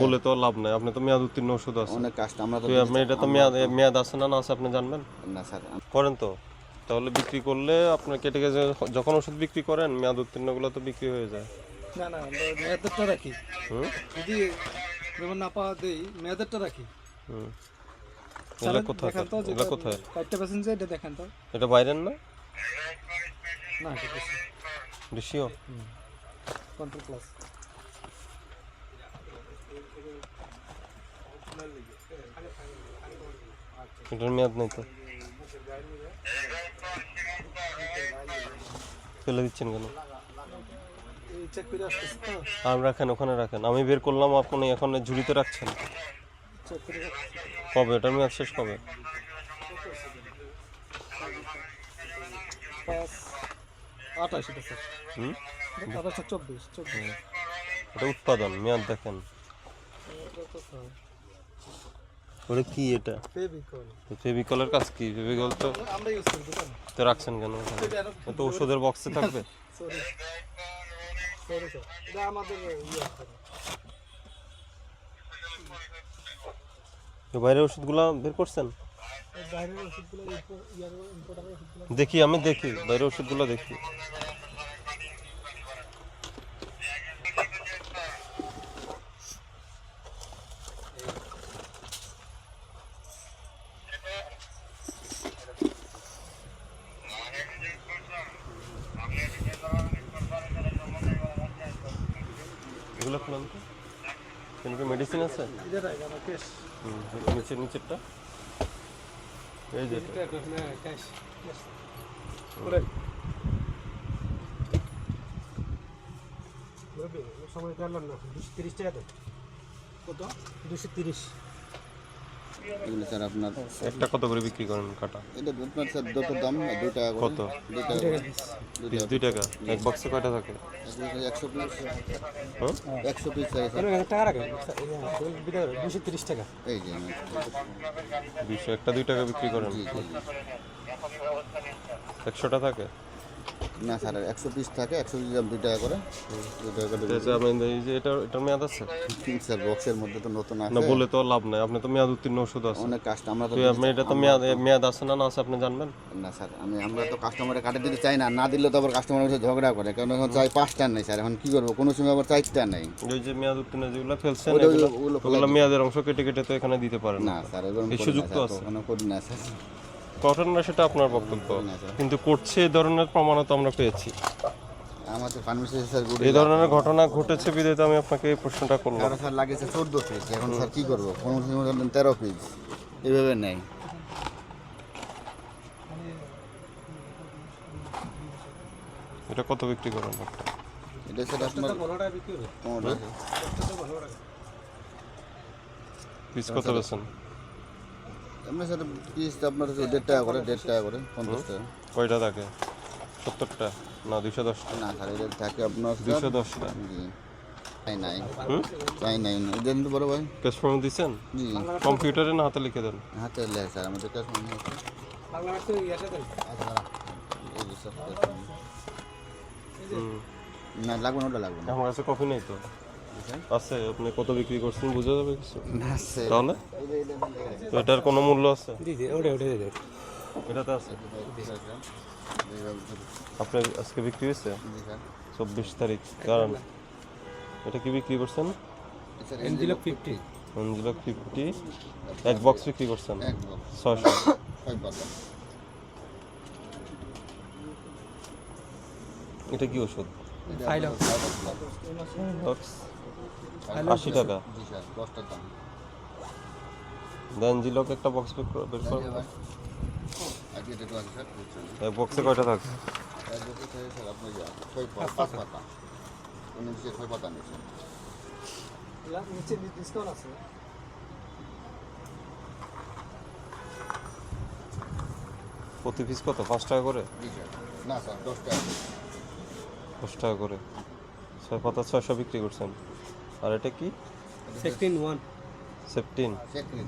বলে তো লাভ নাই। আপনি তো মেয়াদ উত্তীর্ণ ওষুধ আছে। অনেক তো এটা তো মেয়াদ মেয়াদ আছে না না আছে আপনি জানবেন? না স্যার করেন তো। তাহলে বিক্রি করলে আপনার কেটে গেছে যখন ওষুধ বিক্রি করেন মেয়াদ উত্তীর্ণগুলো তো বিক্রি হয়ে যায়। না রাখি। হুম? যদি যেমন না পাওয়া দেই মেয়াদেরটা রাখি। হুম। কোথায়? কোথায়? এটা দেখান তো। এটা বাইরের না? না এটা দেশীয় কন্ট্রোল প্লাস এটার মেয়াদ নেই তো ফেলে দিচ্ছেন কেন আর রাখেন ওখানে রাখেন। আমি বের করলাম আপনি এখন ঝুড়িতে রাখছেন। কবে? এটার মেয়াদ শেষ কবে? আঠাশ এটা স্যার। হুম? আঠাশ চব্বিশ চব্বিশ। এটা উৎপাদন মেয়াদ দেখেন। ওটা কি এটা? ফেভিকল। ফেভিকলের কাজ কি? ফেভিকল তো আমরা ইউজ করি তো রাখছেন কেন তো ওষুধের বক্সে থাকবে? সরি সরি স্যার এটা আমাদের ইয়ে তো বাইরের ওষুধগুলো বের করছেন? এই বাইরের ওষুধগুলো ইয়ার ইম্পোর্টারের ওষুধগুলো দেখি আমি দেখি বাইরের ওষুধগুলো দেখি এগুলো খুলাম তো এখানে মেডিসিন আছে এটা রাখ আমার ক্যাশ হুম, নিচের নিচেরটা এই যে। সময় দিলাম না। দুশো তিরিশ টাকা কত? দুশো তিরিশ। এগুলো স্যার আপনার একটা কত করে বিক্রি করেন কাটা? এটা আপনার স্যার দুটোর দাম দুই টাকা কত? দুই টাকা পিস দুই টাকা এক বক্সে কয়টা থাকে? একশো পিস হ্যাঁ একশো পিস স্যার। টাকা রাখেন দুশো তিরিশ টাকা। এই যে আমি দুইশো একটা দুই টাকা বিক্রি করেন? জি জি জি। একশোটা থাকে? না স্যার একশো পিস থাকে একশো পিস দাম দুই টাকা করে। দুই টাকা করে তো এই যে এটা এটার মেয়াদ আছে? স্যার বক্সের মধ্যে তো নতুন না বলে তো লাভ নাই। আপনি তো মেয়াদ উত্তীর্ণ ওষুধ আছে। অনেক কাস্টমার তো তো আপনি এটা তো মেয়াদ মেয়াদ আছে না না আছে আপনি জানবেন? না স্যার আমি আমরা তো কাস্টমারে কাটে দিতে চাই না। না দিলে তো আবার কাস্টমারের সাথে ঝগড়া করে। কারণ এখন চাই পাঁচটা নেই স্যার। এখন কি করব? কোনো সময় আবার চারটা নেই। ওই যে মেয়াদ উত্তীর্ণ যেগুলো ফেলছেন ওগুলো মেয়াদের অংশ কেটে কেটে তো এখানে দিতে পারেন। না স্যার এই সুযোগ তো আছে। করি না স্যার। করেন না সেটা আপনার বক্তব্য। কিন্তু করছে এই ধরনের প্রমাণও তো আমরা পেয়েছি। আমাদের ফার্মেসি স্যার এই ধরনের ঘটনা ঘটেছে বিধায় আমি আপনাকে এই প্রশ্নটা করলাম। কারও স্যার লাগিয়েছে চোদ্দ পিস এখন স্যার কি করব? কোনো সময় তেরো পিস এইভাবে নেই। এটা কত বিক্রি করেন একটা এটা স্যার আপনার পনেরো টাকা বিক্রি হবে। পনেরো। টাকা। পিস কত বেছেন এমনি স্যার পিস আপনার হচ্ছে দেড় টাকা করে দেড় টাকা করে পঞ্চাশ টাকা। কয়টা থাকে? সত্তরটা? না দুইশো দশটা না স্যার এটা থাকে আপনার দুইশো দশটা। জি। চাই নাই। হুম? চাই নাই। দেন তো বড় ভাই। ক্যাশ ফর্ম দিচ্ছেন জি। কম্পিউটারে না হাতে লিখে দেন? হাতে লেয় স্যার আমাদের মনে হচ্ছে বাংলা তো ইয়াটা দেন? আচ্ছা, এই যে স্যার, হুম। না লাগবে না ওটা লাগবে না। আমার কাছে কফি নেই তো। আছে আপনি কত বিক্রি করছেন বোঝা যাবে কিছু? তাহলে? তো এটার কোনো মূল্য আছে? এটাতে আছে? আপনার আজকে বিক্রি হয়েছে? চব্বিশ তারিখ কারণ এটা কি বিক্রি করছেন? এনজিলো ফিফটি অঞ্জলক ফিফটি এক বক্স বিক্রি করছেন? ছয়শো। ছয় এটা কি ওষুধ? আশি টাকা। দেন জিলক একটা বক্স বের করো স্যার বুঝছেন এক বক্সে কয়টা থাকে এক বছর থেকে? স্যার আপনি যা ছয় পা- পাঁচ নিচে ছয় পাতা নিচ্ছে নিচে ডিসকাউন্ট আছে। প্রতি পিস কত? পাঁচ টাকা করে? না স্যার দশ টাকা দশ টাকা করে। ছয় পাতা ছয়শো বিক্রি করছেন। আর এটা কি সেকটিন ওয়ান সেফটিন চেক নিন